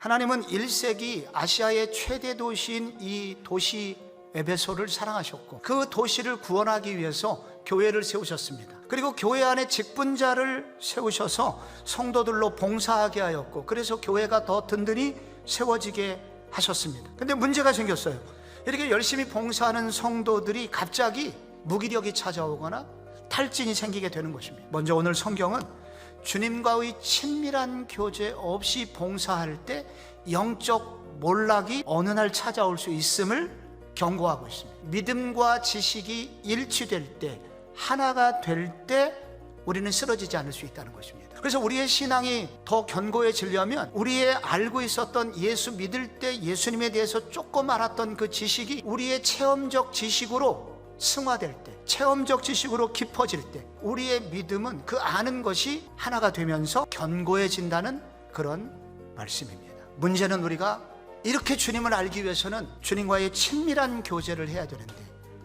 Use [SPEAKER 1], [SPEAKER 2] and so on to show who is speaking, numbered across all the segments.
[SPEAKER 1] 하나님은 1세기 아시아의 최대 도시인 이 도시 에베소를 사랑하셨고 그 도시를 구원하기 위해서 교회를 세우셨습니다. 그리고 교회 안에 직분자를 세우셔서 성도들로 봉사하게 하였고 그래서 교회가 더 든든히 세워지게 하셨습니다. 근데 문제가 생겼어요. 이렇게 열심히 봉사하는 성도들이 갑자기 무기력이 찾아오거나 탈진이 생기게 되는 것입니다. 먼저 오늘 성경은 주님과의 친밀한 교제 없이 봉사할 때 영적 몰락이 어느 날 찾아올 수 있음을 경고하고 있습니다. 믿음과 지식이 일치될 때 하나가 될 때 우리는 쓰러지지 않을 수 있다는 것입니다. 그래서 우리의 신앙이 더 견고해지려면 우리의 알고 있었던 예수 믿을 때 예수님에 대해서 조금 알았던 그 지식이 우리의 체험적 지식으로 승화될 때, 체험적 지식으로 깊어질 때, 우리의 믿음은 그 아는 것이 하나가 되면서 견고해진다는 그런 말씀입니다. 문제는 우리가 이렇게 주님을 알기 위해서는 주님과의 친밀한 교제를 해야 되는데,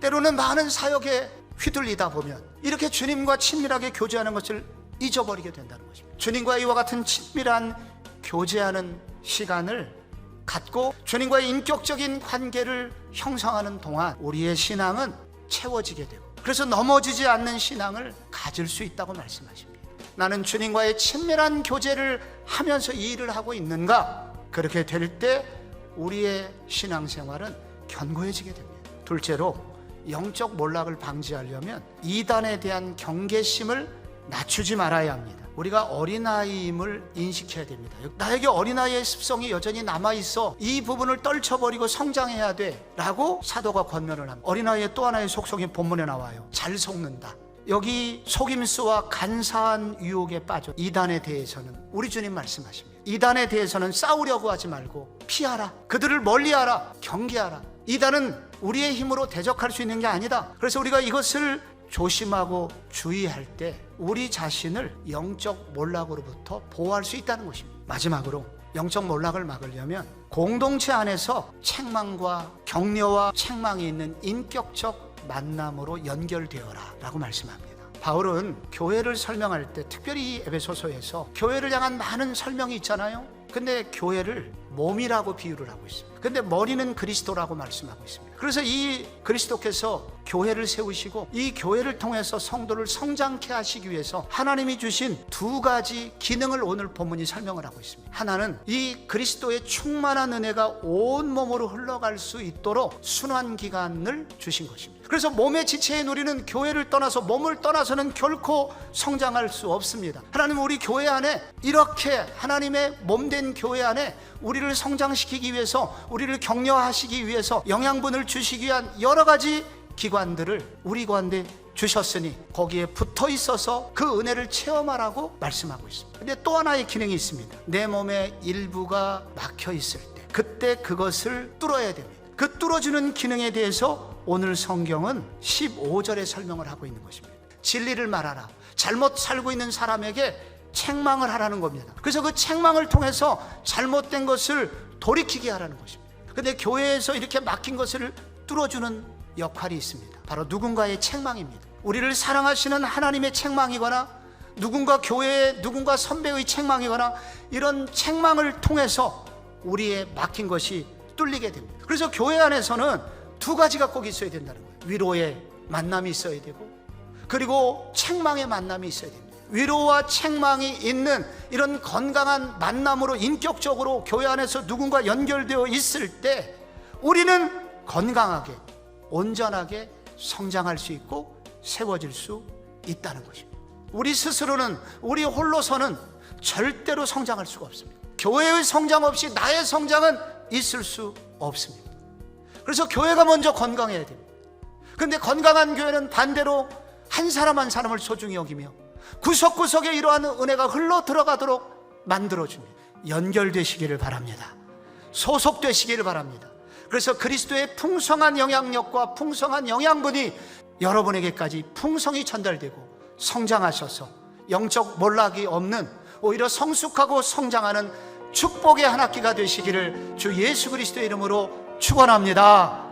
[SPEAKER 1] 때로는 많은 사역에 휘둘리다 보면 이렇게 주님과 친밀하게 교제하는 것을 잊어버리게 된다는 것입니다. 주님과 이와 같은 친밀한 교제하는 시간을 갖고 주님과의 인격적인 관계를 형성하는 동안 우리의 신앙은 채워지게 되고 그래서 넘어지지 않는 신앙을 가질 수 있다고 말씀하십니다. 나는 주님과의 친밀한 교제를 하면서 이 일을 하고 있는가? 그렇게 될 때 우리의 신앙생활은 견고해지게 됩니다. 둘째로 영적 몰락을 방지하려면 이단에 대한 경계심을 낮추지 말아야 합니다. 우리가 어린아이임을 인식해야 됩니다. 나에게 어린아이의 습성이 여전히 남아있어. 이 부분을 떨쳐버리고 성장해야 돼. 라고 사도가 권면을 합니다. 어린아이의 또 하나의 속성이 본문에 나와요. 잘 속는다. 여기 속임수와 간사한 유혹에 빠져 이단에 대해서는 우리 주님 말씀하십니다. 이단에 대해서는 싸우려고 하지 말고 피하라. 그들을 멀리하라. 경계하라. 이단은 우리의 힘으로 대적할 수 있는 게 아니다. 그래서 우리가 이것을 조심하고 주의할 때 우리 자신을 영적 몰락으로부터 보호할 수 있다는 것입니다. 마지막으로 영적 몰락을 막으려면 공동체 안에서 책망과 격려와 책망이 있는 인격적 만남으로 연결되어라 라고 말씀합니다. 바울은 교회를 설명할 때 특별히 이 에베소서에서 교회를 향한 많은 설명이 있잖아요. 근데 교회를 몸이라고 비유를 하고 있습니다. 근데 머리는 그리스도라고 말씀하고 있습니다. 그래서 이 그리스도께서 교회를 세우시고 이 교회를 통해서 성도를 성장케 하시기 위해서 하나님이 주신 두 가지 기능을 오늘 본문이 설명을 하고 있습니다. 하나는 이 그리스도의 충만한 은혜가 온 몸으로 흘러갈 수 있도록 순환 기간을 주신 것입니다. 그래서 몸의 지체인 우리는 교회를 떠나서 몸을 떠나서는 결코 성장할 수 없습니다. 하나님 우리 교회 안에 이렇게 하나님의 몸된 교회 안에 우리를 성장시키기 위해서 우리를 격려하시기 위해서 영양분을 주시기 위한 여러 가지 기관들을 우리 가운데 주셨으니 거기에 붙어 있어서 그 은혜를 체험하라고 말씀하고 있습니다. 근데 또 하나의 기능이 있습니다. 내 몸의 일부가 막혀 있을 때 그때 그것을 뚫어야 됩니다. 그 뚫어주는 기능에 대해서 오늘 성경은 15절에 설명을 하고 있는 것입니다. 진리를 말하라. 잘못 살고 있는 사람에게 책망을 하라는 겁니다. 그래서 그 책망을 통해서 잘못된 것을 돌이키게 하라는 것입니다. 근데 교회에서 이렇게 막힌 것을 뚫어주는 역할이 있습니다. 바로 누군가의 책망입니다. 우리를 사랑하시는 하나님의 책망이거나 누군가 교회의 누군가 선배의 책망이거나 이런 책망을 통해서 우리의 막힌 것이 뚫리게 됩니다. 그래서 교회 안에서는 두 가지가 꼭 있어야 된다는 거예요. 위로의 만남이 있어야 되고 그리고 책망의 만남이 있어야 됩니다. 위로와 책망이 있는 이런 건강한 만남으로 인격적으로 교회 안에서 누군가 연결되어 있을 때 우리는 건강하게 온전하게 성장할 수 있고 세워질 수 있다는 것입니다. 우리 스스로는 우리 홀로서는 절대로 성장할 수가 없습니다. 교회의 성장 없이 나의 성장은 있을 수 없습니다. 그래서 교회가 먼저 건강해야 됩니다. 근데 건강한 교회는 반대로 한 사람 한 사람을 소중히 여기며 구석구석에 이러한 은혜가 흘러 들어가도록 만들어줍니다. 연결되시기를 바랍니다. 소속되시기를 바랍니다. 그래서 그리스도의 풍성한 영향력과 풍성한 영양분이 여러분에게까지 풍성히 전달되고 성장하셔서 영적 몰락이 없는 오히려 성숙하고 성장하는 축복의 한 학기가 되시기를 주 예수 그리스도의 이름으로 축원합니다.